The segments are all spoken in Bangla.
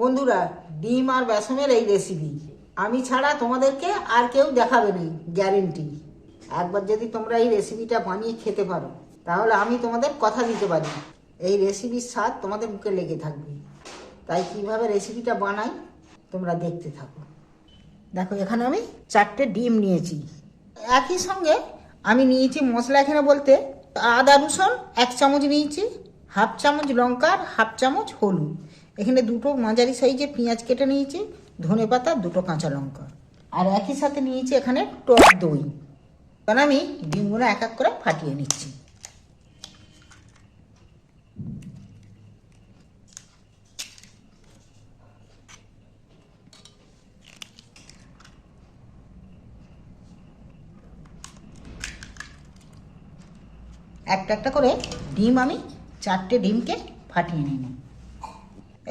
বন্ধুরা, ডিম আর বেসনের এই রেসিপি আমি ছাড়া তোমাদেরকে আর কেউ দেখাবে না গ্যারেন্টি একবার যদি তোমরা এই রেসিপিটা বানিয়ে খেতে পারো, তাহলে আমি তোমাদের কথা দিতে পারি। এই রেসিপির স্বাদ তোমাদের মুখে লেগে থাকবে। তাই কীভাবে রেসিপিটা বানাই, তোমরা দেখতে থাকো। দেখো, এখানে আমি চারটে ডিম নিয়েছি। একই সঙ্গে আমি নিয়েছি মশলা এখানে বলতে আদা রসুন এক চামচ নিয়েছি, হাফ চামচ লঙ্কার হাফ চামচ হলুদ। এখানে দুটো মাঝারি সাইজের পেঁয়াজ কেটে নিয়েছি, ধনে পাতা, দুটো কাঁচা লঙ্কা। আর একই সাথে নিয়েছি এখানে টক দই। কারণ আমি ডিমগুলো এক এক করে ফাটিয়ে নিচ্ছি। একটা একটা করে ডিম আমি চারটে ডিমকে ফাটিয়ে নিলাম।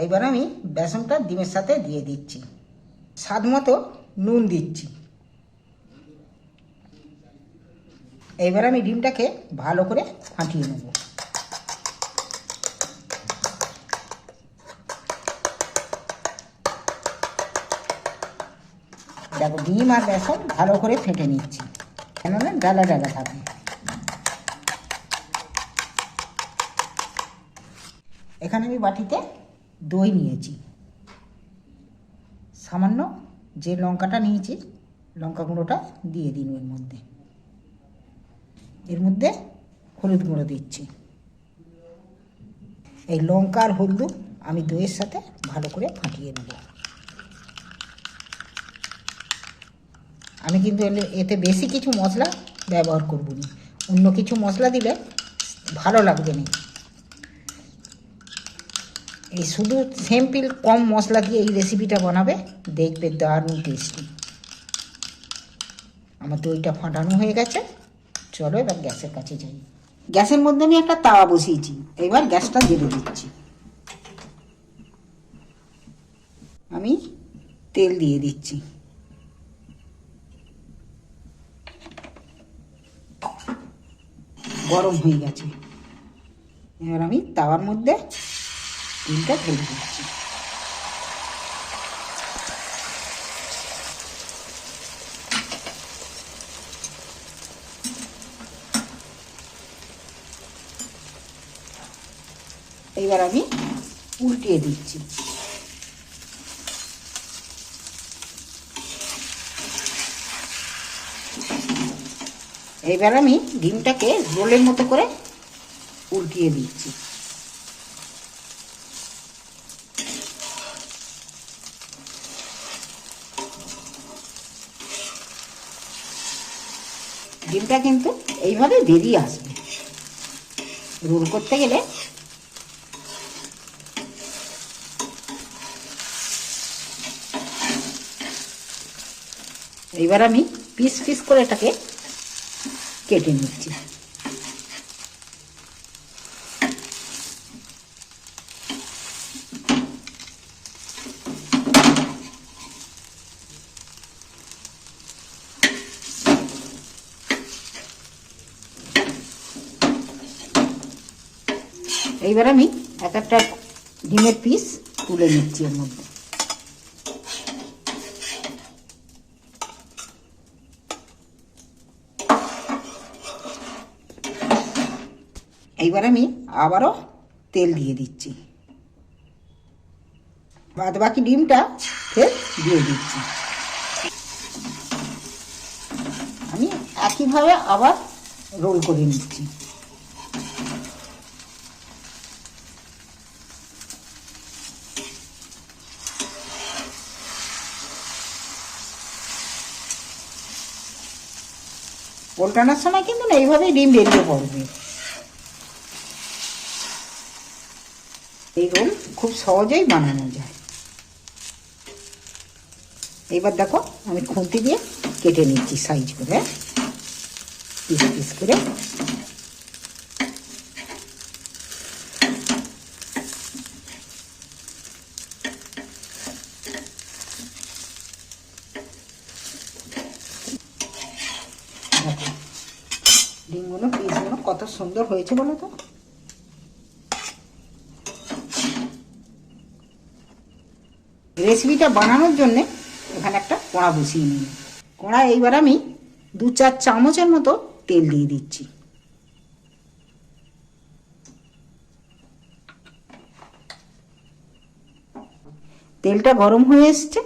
এইবার আমি বেসনটা ডিমের সাথে দিয়ে দিচ্ছি। স্বাদ মতো নুন দিচ্ছি। এইবার আমি ডিমটাকে ভালো করে ফাটিয়ে নেব। দেখো, ডিম আর বেসন ভালো করে ফেটে নিচ্ছি। কেননা ডালা ডালা থাকে। এখানে আমি বাটিতে দই নিয়েছি। সামান্য যে লঙ্কাটা নিয়েছি, লঙ্কা গুঁড়োটা দিয়ে দিন এর মধ্যে। এর মধ্যে হলুদ গুঁড়ো দিচ্ছি। এই লঙ্কা আর হলুদ আমি দইয়ের সাথে ভালো করে ফাটিয়ে নেব। আমি কিন্তু এতে বেশি কিছু মশলা ব্যবহার করব না। অন্য কিছু মশলা দিলে ভালো লাগবে না। এই শুধু সিম্পল কম মশলা দিয়ে এই রেসিপিটা বানাবে, দেখবে দারুণ টেস্টি আমার দইটা ফাটানো হয়ে গেছে। চলো এবার গ্যাসের কাছে যাই। গ্যাসের মধ্যে আমি একটা তাওয়া বসিয়েছি। এবার গ্যাসটা জেলে দিচ্ছি। আমি তেল দিয়ে দিচ্ছি। গরম হয়ে গেছে। এবার আমি তাওয়ার মধ্যে ডিমটা ঢেলে দিচ্ছি এইবার আমি উল্টিয়ে দিচ্ছি। এইবার আমি ডিমটাকে রোলের মতো করে উল্টিয়ে দিচ্ছি। ডিমটা কিন্তু এইভাবে বেরিয়ে আসবে। রোল করতে গেলে এইবার আমি পিস পিস করে এটাকে কেটে নিচ্ছি। এইবার আমি এক একটা ডিমের পিস তুলে নিচ্ছি এর মধ্যে। এইবার আমি আবারও তেল দিয়ে দিচ্ছি। বাদ বাকি ডিমটা ফের দিয়ে দিচ্ছি। আমি একইভাবে আবার রোল করে নিচ্ছি। পোল্টানোর সময় কিন্তু না, এইভাবেই ডিম বেরিয়ে পড়বে। এই রোল খুব সহজেই বানানো যায়। এইবার দেখো, আমি খুঁতি দিয়ে কেটে নিচ্ছি সাইজ করে, পিস পিস করে দেখো ডিমগুলো পিসগুলো কত সুন্দর হয়েছে বলো তো। রেসিপিটা বানানোর জন্যে এখানে একটা কড়া বসিয়ে নিই। কড়া এইবার আমি দু চার চামচের মতো তেল দিয়ে দিচ্ছি। তেলটা গরম হয়ে এসছে।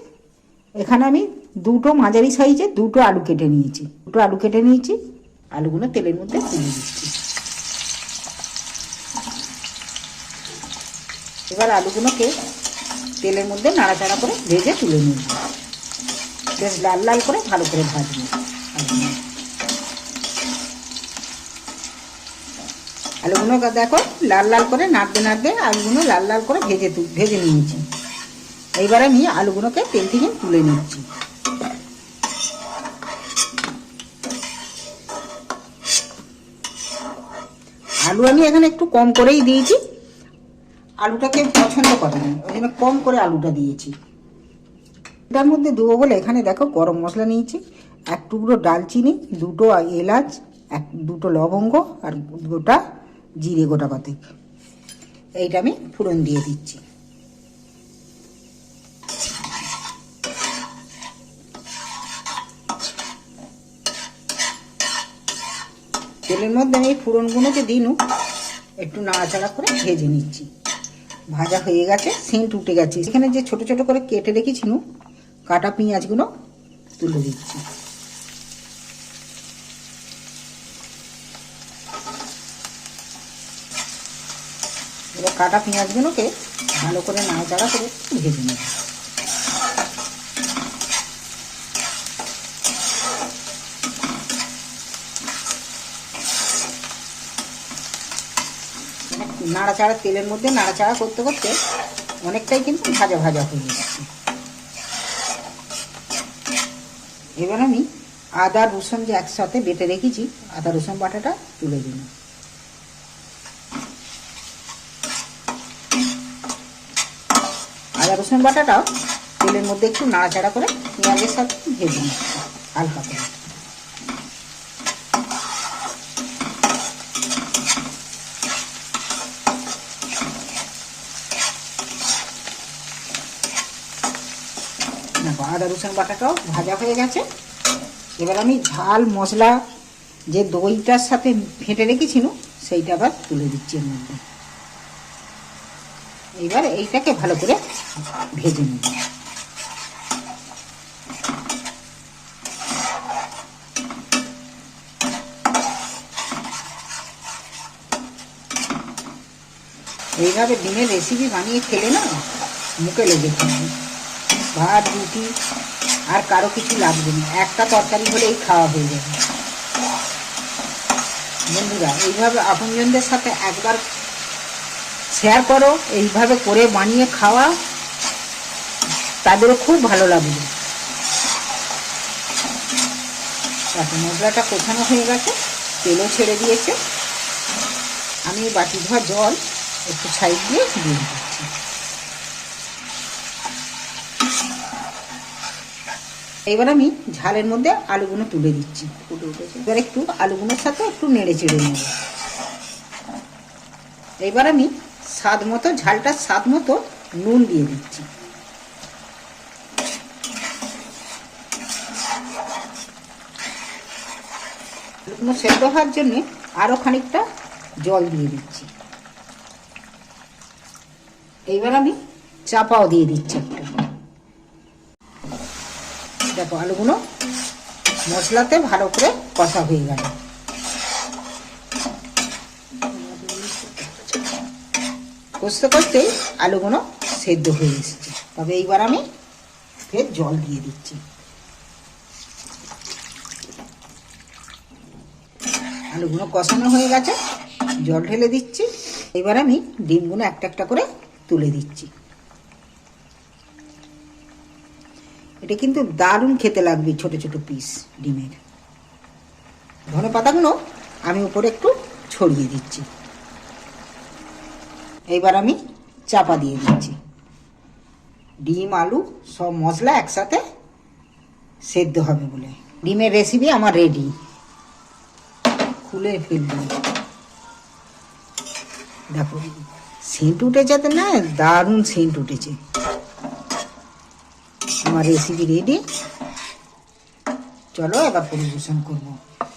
এখানে আমি দুটো মাঝারি সাইজে দুটো আলু কেটে নিয়েছি। দুটো আলু কেটে নিয়েছি। আলুগুলো তেলের মধ্যে তুলে দিচ্ছি এবার আলুগুলোকে তেলের মধ্যে নাড়াচাড়া করে ভেজে তুলে নিন। বেশ লাল লাল করে ভালো করে ভাজবো আলুগুলো। আলুগুলো দেখো লাল লাল করে নাড়তে নাড়তে আলুগুলো লাল লাল করে ভেজে ভেজে নিয়েছি। এইবার আমি আলুগুলোকে তেল থেকে তুলে নিচ্ছি। আলু আমি এখানে একটু কম করেই দিয়েছি। আলুটাকে পছন্দ করেনি। ওই জন্য কম করে আলুটা দিয়েছি। এটার মধ্যে দেবো বলে এখানে দেখো গরম মশলা নিয়েছি, এক টুকরো ডালচিনি, দুটো এলাচ, এক, দুটো লবঙ্গ আর গোটা জিরে গোটা কতেক এইটা আমি ফোড়ন দিয়ে দিচ্ছি। তেলের মধ্যে আমি ফোড়নগুলোকে দিনু, একটু নাড়াচাড়া করে ভেজে নিচ্ছি। ভাজা হয়ে গেছে, সেন্ট উঠে গেছে। এখানে যে ছোট ছোট করে কেটে রেখেছিল কাটা পেঁয়াজগুলো তুলে দিচ্ছি। এবার কাটা পেঁয়াজগুলোকে ভালো করে নাড়াচাড়া করে ভেজে নেব। নাড়াচাড়া, তেলের মধ্যে নাড়াচাড়া করতে করতে অনেকটাই কিন্তু ভাজা ভাজা হয়ে যাচ্ছে এবার আমি আদা, রসুন যে একসাথে বেটে রেখেছি, আদা, রসুন বাটাটা তুলে দিন আদা, রসুন বাটাটাও তেলের মধ্যে একটু নাড়াচাড়া করে পেঁয়াজের সাথে ভেজে নিচ্ছি হালকা করে দেখো আদা রসুন বাটাটাও ভাজা হয়ে গেছে। এবার আমি ঝাল, মশলা, যে দইটার সাথে ফেটে রেখেছিল সেইটা আবার তুলে দিচ্ছি এর মধ্যে। এইবার এইটাকে ভালো করে ভেজে নেব। এইভাবে ডিমের রেসিপি বানিয়ে খেলে না মুখে লেগে থাকবে ভাত, রুটি আর কারও কিছু লাগবে না। একটা তরকারি হলেই খাওয়া হয়ে যাবে। বন্ধুরা, এইভাবে আপনজনদের সাথে একবার শেয়ার করো, এইভাবে করে বানিয়ে খাওয়া তাদেরও খুব ভালো লাগবে। এখন মশলাটা কোথানো হয়ে গেছে, তেলও ছেড়ে দিয়েছে। আমি বাটি ধোয়া জল একটু সাইড দিয়ে দিয়ে দিচ্ছি। এবার আমি ঝালের মধ্যে আলুগুলো তুলে দিচ্ছি। এবার একটু আলুগুলোর সাথে একটু নেড়ে চেড়ে নেব। এবার আমি স্বাদ মতো ঝালটা স্বাদ মতো নুন দিয়ে দিচ্ছি। আলুগুলো সেদ্ধ হওয়ার জন্যে আরও খানিকটা জল দিয়ে দিচ্ছি। এইবার আমি চাপাও দিয়ে দিচ্ছি। দেখো আলুগুলো মশলাতে ভালো করে কষা হয়ে গেল। কষতে কষতেই আলুগুলো সেদ্ধ হয়ে এসেছে। তবে এইবার আমি ফের জল দিয়ে দিচ্ছি। আলুগুলো কষানো হয়ে গেছে, জল ঢেলে দিচ্ছি। এবার আমি ডিমগুলো একটা একটা করে তুলে দিচ্ছি। এটা কিন্তু দারুণ খেতে লাগবে ছোট ছোট পিস ডিমের। ধনে পাতাগুলো আমি উপরে একটু ছড়িয়ে দিচ্ছি। এইবার আমি চাপা দিয়ে দিচ্ছি। ডিম, আলু সব মশলা একসাথে সেদ্ধ হবে বলে। ডিমের রেসিপি আমার রেডি খুলে ফেলবি। দেখো, সেন্ট উঠেছে তো না? দারুণ সেন্ট উঠেছে। আমার রেসিপি রেডি চলো এবার পরিবেশন করব।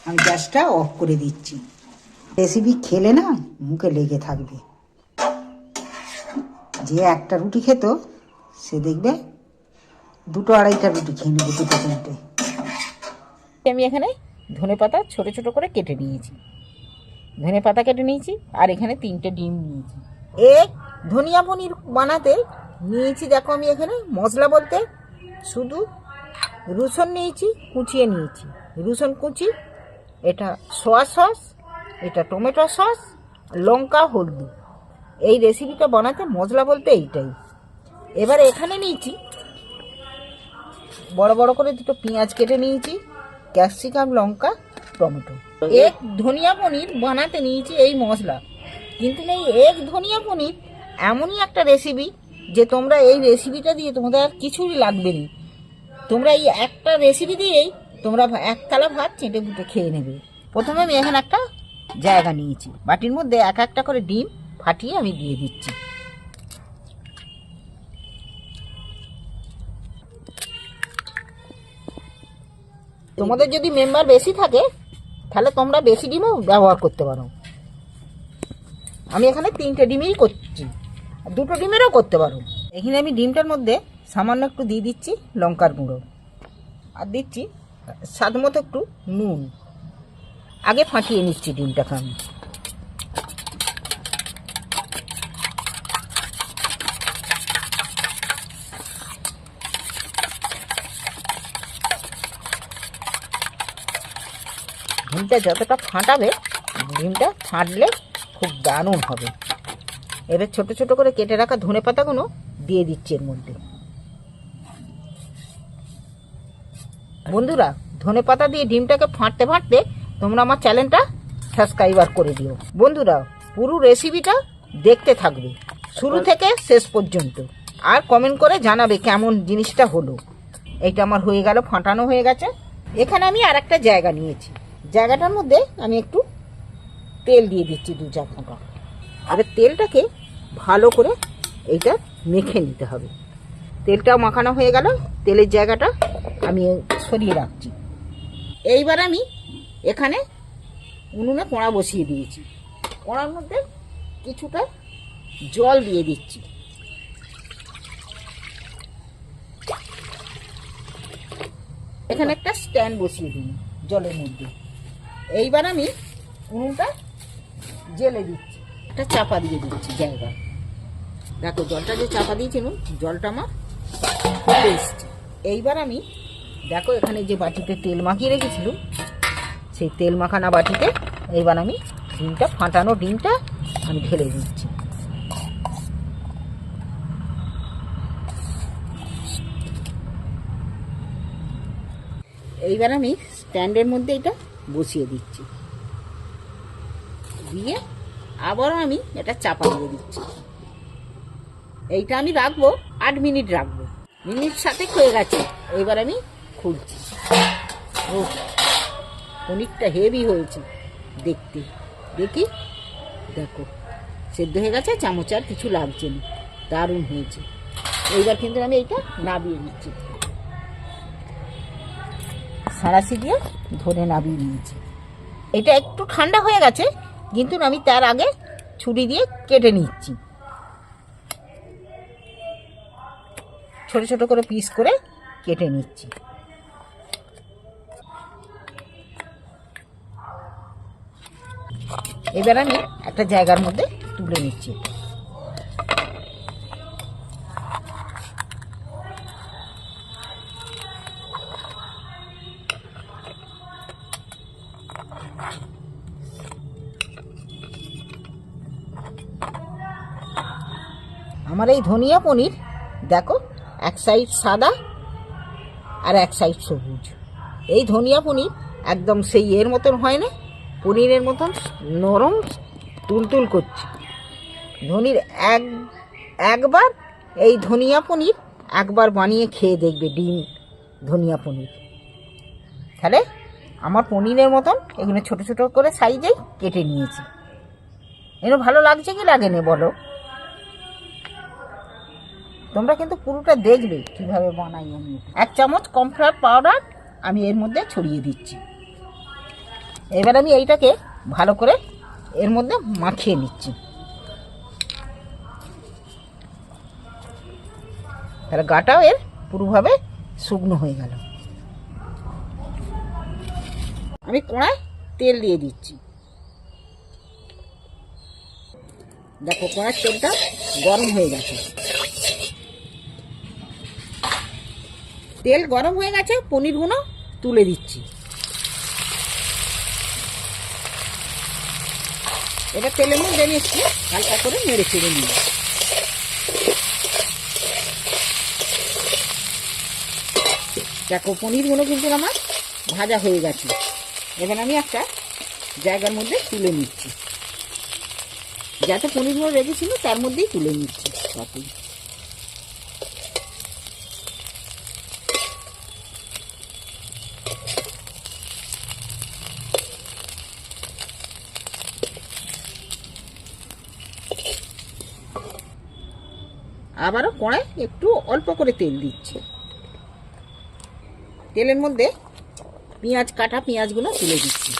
আমি গ্যাসটা অফ করে দিচ্ছি। রেসিপি খেলে না মুখে লেগে থাকবে। যে একটা রুটি খেত সে দেখবে দুটো আড়াইটা রুটি খেয়ে নেবে দুটো তিনটে। আমি এখানে ধনে পাতা ছোট ছোট করে কেটে নিয়েছি। ধনে পাতা কেটে নিয়েছি আর এখানে তিনটে ডিম নিয়েছি। এ ধনিয়া পনির বানাতে নিয়েছি দেখো আমি এখানে মশলা বলতে। শুধু রসুন নিয়েছি, কুচিয়ে নিয়েছি। রসুন কুচি, এটা সোয়া সস এটা টমেটো সস লঙ্কা, হলদি। এই রেসিপিটা বানাতে মশলা বলতে এইটাই। এবার এখানে নিয়েছি, বড় বড় করে দুটো পেঁয়াজ কেটে নিয়েছি, ক্যাপসিকাম, লঙ্কা, টমেটো। এক ধনিয়া পনির বানাতে নিয়েছি এই মশলা। কিন্তু এই এক ধনিয়া পনির এমনই একটা রেসিপি যে তোমরা এই রেসিপিটা দিয়ে তোমাদের আর কিছুই লাগবে না। তোমরা এই একটা রেসিপি দিয়েই তোমরা এক থালা ভাত, চেটে বুটে খেয়ে নেবে। প্রথমে আমি এখানে একটা জায়গা নিয়েছি। বাটির মধ্যে এক একটা করে ডিম ফাটিয়ে আমি দিয়ে দিচ্ছি। তোমাদের যদি মেম্বার বেশি থাকে, তাহলে তোমরা বেশি ডিমও ব্যবহার করতে পারো। আমি এখানে তিনটে ডিমই করছি। দুটো ডিমেরও করতে পারো। এখানে আমি ডিমটার মধ্যে সামান্য একটু দিয়ে দিচ্ছি লঙ্কার গুঁড়ো। আর দিচ্ছি স্বাদ মতো একটু নুন। আগে ফাটিয়ে নিচ্ছি ডিমটাকে আমি। ডিমটা যতটা ফাটাবে, ডিমটা ফাটলে খুব দারুণ হবে। এবার ছোট ছোট করে কেটে রাখা ধনে পাতাগুলো দিয়ে দিচ্ছি এর মধ্যে। বন্ধুরা, ধনে পাতা দিয়ে ডিমটাকে ফাঁটতে ফাঁটতে তোমরা আমার চ্যানেলটা সাবস্ক্রাইবার করে দিও। বন্ধুরা, পুরো রেসিপিটা দেখতে থাকবে। শুরু থেকে শেষ পর্যন্ত। আর কমেন্ট করে জানাবে কেমন জিনিসটা হলো। এইটা আমার হয়ে গেল, ফাঁটানো হয়ে গেছে। এখানে আমি আর একটা জায়গা নিয়েছি। জায়গাটার মধ্যে আমি একটু তেল দিয়ে দিচ্ছি দু চার ফোঁটা। এবার তেলটাকে ভালো করে এইটা মেখে নিতে হবে। তেলটা মাখানো হয়ে গেল, তেলের জায়গাটা আমি সরিয়ে রাখছি। এইবার আমি এখানে উনুনে কোড়া বসিয়ে দিয়েছি। কোড়ার মধ্যে কিছুটা জল দিয়ে দিচ্ছি। এখানে একটা স্ট্যান্ড বসিয়ে দিন জলের মধ্যে। এইবার আমি উনুনটা জেলে দিচ্ছি। একটা চাপা দিয়ে দিচ্ছি জায়গা। দেখো, জলটা যে চাপা দিয়েছিলাম জলটা আমার এসছে এইবার আমি, দেখো, এখানে যে বাটিতে তেল মাখিয়ে রেখেছিল, সেই তেল মাখানা বাটিতে এইবার আমি ডিমটা, ফাটানো ডিমটা আমি ঢেলে দিচ্ছি। এইবার আমি স্ট্যান্ডের মধ্যে এটা বসিয়ে দিচ্ছি। দিয়ে আবারও আমি এটা চাপা দিয়ে দিচ্ছি। এইটা আমি রাখব, আট মিনিট রাখব। মিনিট সাথে হয়ে গেছে, এইবার আমি খুলছি। ও হেভি হয়েছে দেখতে। দেখি, দেখো, সেদ্ধ হয়ে গেছে, চামচ আর কিছু লাগছে না, দারুণ হয়েছে। এইবার কিন্তু আমি এইটা নাবিয়ে নিচ্ছি। সারাসি দিয়ে ধরে নাবিয়ে নিয়েছি। এটা একটু ঠান্ডা হয়ে গেছে কিন্তু আমি তার আগে ছুরি দিয়ে কেটে নিচ্ছি। ছোট ছোট করে পিস করে কেটে নিচ্ছি। এবার আমি একটা জায়গার মধ্যে তুলে নিচ্ছি আমার এই ধনিয়া পনির, দেখো, এক সাইড সাদা আর এক সাইড সবুজ। এই ধনিয়া পনির একদম সেই এর মতন হয় না, পনিরের মতন নরম তুলতুল করছে। ধনির এক, একবার এই ধনিয়া পনির একবার বানিয়ে খেয়ে দেখবে ডিম ধনিয়া পনির। তাহলে আমার পনিরের মতন এগুলো ছোট ছোট করে সাইজেই কেটে নিয়েছি। এগুলো ভালো লাগছে কি লাগে লাগেনি বলো? তোমরা কিন্তু পুরোটা দেখবে কীভাবে বানাই আমি। এক চামচ কমফ্লাওয়ার পাউডার আমি এর মধ্যে ছড়িয়ে দিচ্ছি। এবার আমি এইটাকে ভালো করে এর মধ্যে মাখিয়ে নিচ্ছি। তাহলে গাটাও এর পুরোভাবে শুকনো হয়ে গেল। আমি কড়ায় তেল দিয়ে দিচ্ছি। দেখো কড়ার তেলটা গরম হয়ে গেছে। তেল গরম হয়ে গেছে পনিরগুলো তুলে দিচ্ছি। এবার তেলের মধ্যে আমি হালকা করে নেড়ে চেড়ে নিই দেখো পনিরগুলো কিন্তু আমার ভাজা হয়ে গেছে। এবার আমি একটা জায়গার মধ্যে তুলে নিচ্ছি। যাতে পনিরগুলো রেখেছিল তার মধ্যেই তুলে নিচ্ছি। তাতেই আবারও কড়াই একটু অল্প করে তেল দিচ্ছে। তেলের মধ্যে পেঁয়াজ কাটা পেঁয়াজগুলো তুলে দিচ্ছি।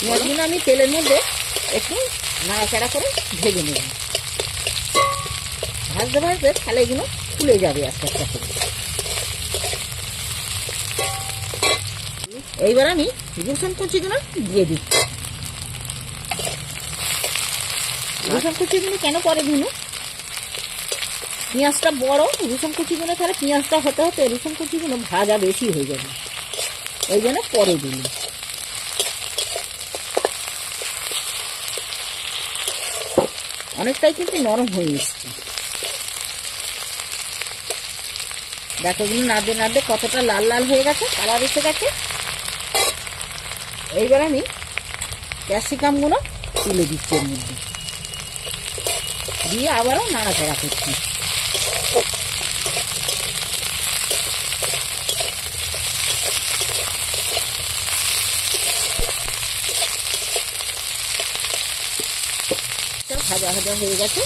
পেঁয়াজগুলো আমি তেলের মধ্যে একটু নাড়াচাড়া করে ভেজে নেব। ভাজতে ভাজতে তাহলে এগুলো ফুলে যাবে আস্তে আস্তে এইবার আমি রসুন কুচিগুলো দিয়ে দিচ্ছি। রসুন কুচিগুলো কেন পরে দিন পেঁয়াজটা বড় রসুন কুচিগুলো তাহলে পেঁয়াজটা হতে হতে রসুন কুচিগুলো ভাজা বেশি হয়ে যাবে। ওই জন্য পরে দিন অনেকটাই কিন্তু নরম হয়ে এসছে। দেখো এগুলো নাড়তে নাড়তে কতটা লাল লাল হয়ে গেছে কালার এসে গেছে। এইবার আমি ক্যাপসিকামগুলো তুলে দিচ্ছি এর মধ্যে। দিয়ে আবারও নাড়াচাড়া করছি। ভাজা ভাজা হয়ে গেছে।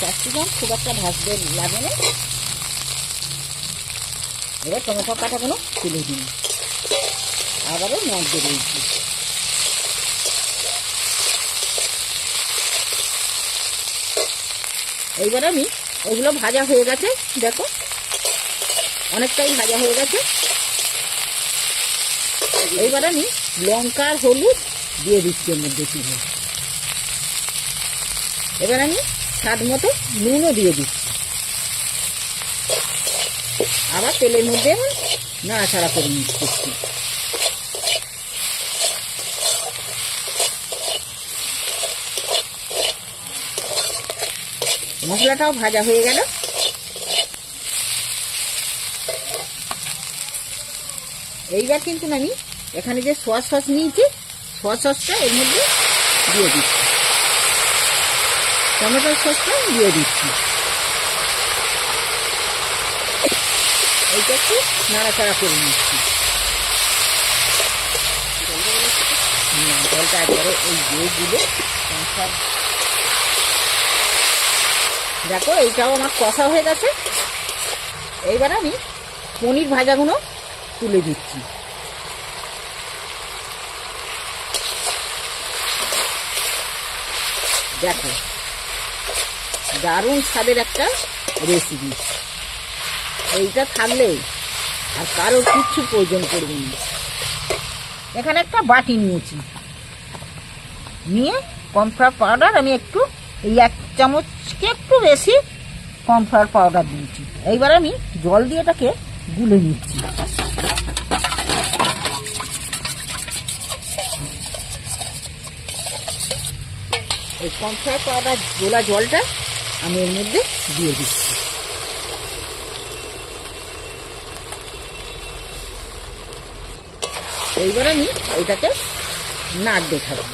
ক্যাপসিকাম খুব একটা ভাজতে লাগে না। এবার টমেটো কাটাগুলো তুলে দিন। আবারও নাড়তে রয়েছি এইবার আমি ওগুলো ভাজা হয়ে গেছে, দেখো। অনেকটাই ভাজা হয়ে গেছে। এইবার আমি লঙ্কার হলুদ দিয়ে দিচ্ছি এর মধ্যে তুলে এবার আমি স্বাদ মতো নুনও দিয়ে দিচ্ছি। আবার তেলের মধ্যে নাড়াচাড়া করে নিচ্ছি মশলাটাও ভাজা হয়ে গেল। এইবার কিন্তু আমি এখানে যে সোয়া সস নিয়েছি, সোয়া সসটা এর মধ্যে দিয়ে দিচ্ছি। টমেটোর সসটা দিয়ে দিচ্ছি। এইটা একটু নাড়াচাড়া করে নিচ্ছি। জলটা একবারে ওই দিয়ে দিলে সব দেখো, এইটাও আমার কষা হয়ে গেছে। এইবার আমি পনির ভাজাগুলো তুলে দিচ্ছি। দেখো, দারুণ স্বাদের একটা রেসিপি এইটা থাকলে আর কারোর কিচ্ছু প্রয়োজন পড়বে না। এখানে একটা বাটি নিয়েছি। নিয়ে কর্নফ্লাওয়ার পাউডার, আমি একটু এই এক চামচকে একটু বেশি কর্নফ্লাওয়ার পাউডার দিয়েছি। এইবার আমি জল দিয়ে এটাকে গুলে নিচ্ছি। এই কর্নফ্লাওয়ার পাউডার গোলা জলটা আমি এর মধ্যে দিয়ে দিচ্ছি। এইবার আমি এটাকে নাড়তে থাকব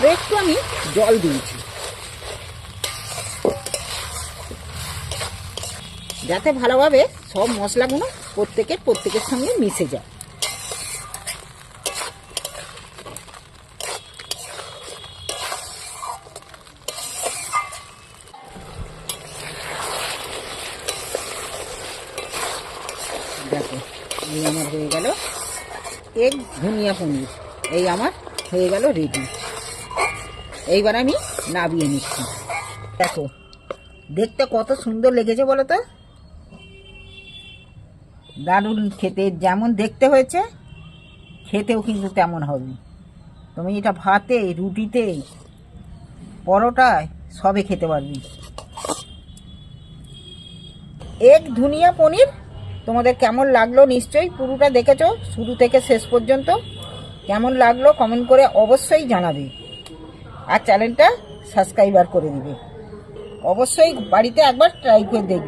আরও একটু আমি জল দিয়েছি। যাতে ভালোভাবে সব মশলাগুলো প্রত্যেকের প্রত্যেকের সঙ্গে মিশে যায়। দেখো, এই আমার হয়ে গেল। এক ধনিয়া পনির। এই আমার হয়ে গেল রেডি। এইবার আমি নাবিয়ে নিচ্ছি। দেখো, দেখতে কত সুন্দর লেগেছে বলো তো? দারুণ খেতে, যেমন দেখতে হয়েছে, খেতেও কিন্তু তেমন হবে। তুমি এটা ভাতে, রুটিতে পরোটায় সবে খেতে পারবি। এক ধুনিয়া, পনির, তোমাদের কেমন লাগল নিশ্চয়ই পুরোটা দেখেছ, শুরু থেকে শেষ পর্যন্ত। কেমন লাগল কমেন্ট করে অবশ্যই জানাবে। আর চ্যানেলটা সাবস্ক্রাইবার করে দিবে। অবশ্যই বাড়িতে একবার ট্রাই করে দেখবে।